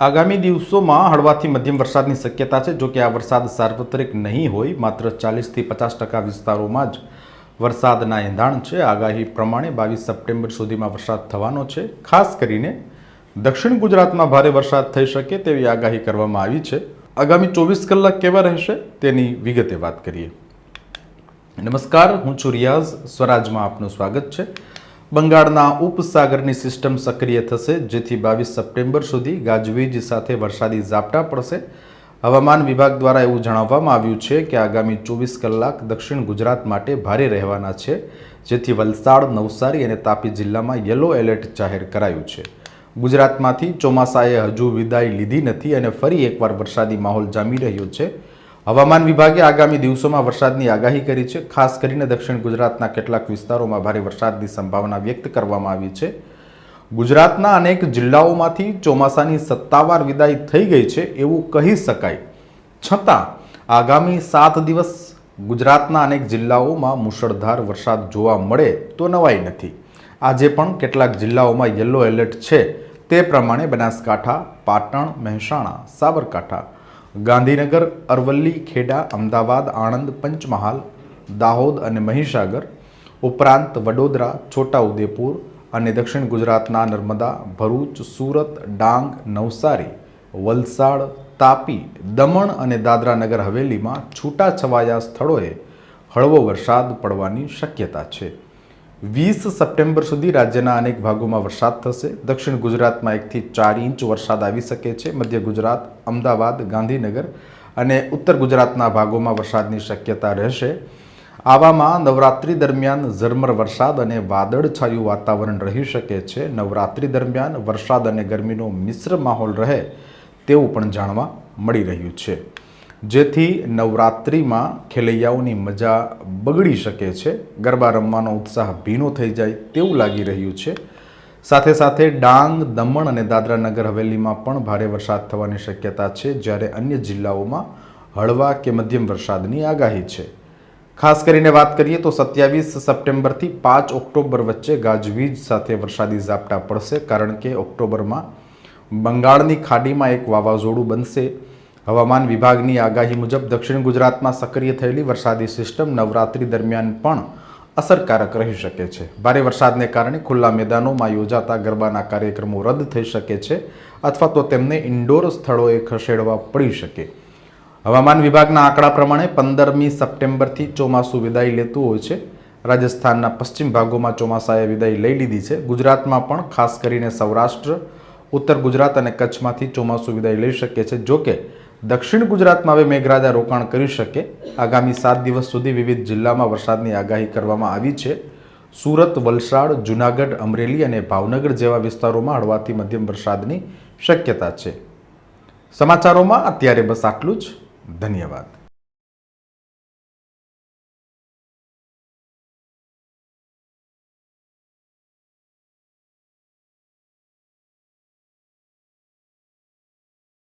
આગામી દિવસોમાં હળવાથી મધ્યમ વરસાદની શક્યતા છે. જો કે આ વરસાદ સાર્વત્રિક નહીં હોય, માત્ર ચાલીસથી પચાસ ટકા વિસ્તારોમાં જ વરસાદના એંધાણ છે. આગાહી પ્રમાણે બાવીસ સપ્ટેમ્બર સુધીમાં વરસાદ થવાનો છે. ખાસ કરીને દક્ષિણ ગુજરાતમાં ભારે વરસાદ થઈ શકે તેવી આગાહી કરવામાં આવી છે. આગામી ચોવીસ કલાક કેવા રહેશે તેની વિગતે વાત કરીએ. નમસ્કાર, હું છું રિયાઝ. સ્વરાજમાં આપનું સ્વાગત છે. બંગાળના ઉપસાગરની સિસ્ટમ સક્રિય થશે, જેથી બાવીસ સપ્ટેમ્બર સુધી ગાજવીજ સાથે વરસાદી ઝાપટા પડશે. હવામાન વિભાગ દ્વારા એવું જણાવવામાં આવ્યું છે કે આગામી ચોવીસ કલાક દક્ષિણ ગુજરાત માટે ભારે રહેવાના છે, જેથી વલસાડ, નવસારી અને તાપી જિલ્લામાં યલો એલર્ટ જાહેર કરાયું છે. ગુજરાતમાંથી ચોમાસાએ હજુ વિદાય લીધી નથી અને ફરી એકવાર વરસાદી માહોલ જામી રહ્યો છે. હવામાન વિભાગે આગામી દિવસોમાં વરસાદની આગાહી કરી છે. ખાસ કરીને દક્ષિણ ગુજરાતના કેટલાક વિસ્તારોમાં ભારે વરસાદની સંભાવના વ્યક્ત કરવામાં આવી છે. ગુજરાતના અનેક જિલ્લાઓમાંથી ચોમાસાની સત્તાવાર વિદાય થઈ ગઈ છે એવું કહી શકાય. છતાં, આગામી સાત દિવસ ગુજરાતના અનેક જિલ્લાઓમાં મુશળધાર વરસાદ જોવા મળે તો નવાઈ નથી. આજે પણ કેટલાક જિલ્લાઓમાં યલો એલર્ટ છે. તે પ્રમાણે બનાસકાંઠા, પાટણ, મહેસાણા, સાબરકાંઠા ગાંધીનગર, અરવલ્લી, ખેડા, અમદાવાદ, આણંદ, પંચમહાલ, દાહોદ અને મહીસાગર, ઉપરાંત વડોદરા, છોટાઉદેપુર અને દક્ષિણ ગુજરાતના નર્મદા, ભરૂચ, સુરત, ડાંગ, નવસારી, વલસાડ, તાપી, દમણ અને દાદરા નગર હવેલીમાં છૂટાછવાયા સ્થળોએ હળવો વરસાદ પડવાની શક્યતા છે. વીસ સપ્ટેમ્બર સુધી રાજ્યના અનેક ભાગોમાં વરસાદ થશે. દક્ષિણ ગુજરાતમાં એકથી ચાર ઇંચ વરસાદ આવી શકે છે. મધ્ય ગુજરાત, અમદાવાદ, ગાંધીનગર અને ઉત્તર ગુજરાતના ભાગોમાં વરસાદની શક્યતા રહેશે. આવામાં નવરાત્રિ દરમિયાન ઝરમર વરસાદ અને વાદળછાયું વાતાવરણ રહી શકે છે. નવરાત્રિ દરમિયાન વરસાદ અને ગરમીનો મિશ્ર માહોલ રહે તેવું પણ જાણવા મળી રહ્યું છે. જેથી નવરાત્રિમાં ખેલૈયાઓની મજા બગડી શકે છે. ગરબા રમવાનો ઉત્સાહ ભીનો થઈ જાય તેવું લાગી રહ્યું છે. સાથે સાથે ડાંગ, દમણ અને દાદરા નગર હવેલીમાં પણ ભારે વરસાદ થવાની શક્યતા છે, જ્યારે અન્ય જિલ્લાઓમાં હળવા કે મધ્યમ વરસાદની આગાહી છે. ખાસ કરીને વાત કરીએ તો સત્યાવીસ સપ્ટેમ્બરથી પાંચ ઓક્ટોબર વચ્ચે ગાજવીજ સાથે વરસાદી ઝાપટા પડશે, કારણ કે ઓક્ટોબરમાં બંગાળની ખાડીમાં એક વાવાઝોડું બનશે. હવામાન વિભાગની આગાહી મુજબ દક્ષિણ ગુજરાતમાં સક્રિય થયેલી વરસાદી સિસ્ટમ નવરાત્રી દરમિયાન પણ અસરકારક રહી શકે છે. ભારે વરસાદને કારણે ખુલ્લા મેદાનોમાં યોજાતા ગરબાના કાર્યક્રમો રદ થઈ શકે છે અથવા તો તેમને ઇન્ડોર સ્થળોએ ખસેડવા પડી શકે. હવામાન વિભાગના આંકડા પ્રમાણે પંદરમી સપ્ટેમ્બરથી ચોમાસું વિદાય લેતું હોય છે. રાજસ્થાનના પશ્ચિમ ભાગોમાં ચોમાસાએ વિદાય લઈ લીધી છે. ગુજરાતમાં પણ ખાસ કરીને સૌરાષ્ટ્ર, ઉત્તર ગુજરાત અને કચ્છમાંથી ચોમાસું વિદાય લઈ શકે છે. જોકે દક્ષિણ ગુજરાતમાં હવે મેઘરાજા રોકાણ કરી શકે. આગામી સાત દિવસ સુધી વિવિધ જિલ્લામાં વરસાદની આગાહી કરવામાં આવી છે. સુરત, વલસાડ, જુનાગઢ, અમરેલી અને ભાવનગર જેવા વિસ્તારોમાં હળવાથી મધ્યમ વરસાદની શક્યતા છે. સમાચારોમાં અત્યારે બસ આટલું જ. ધન્યવાદ.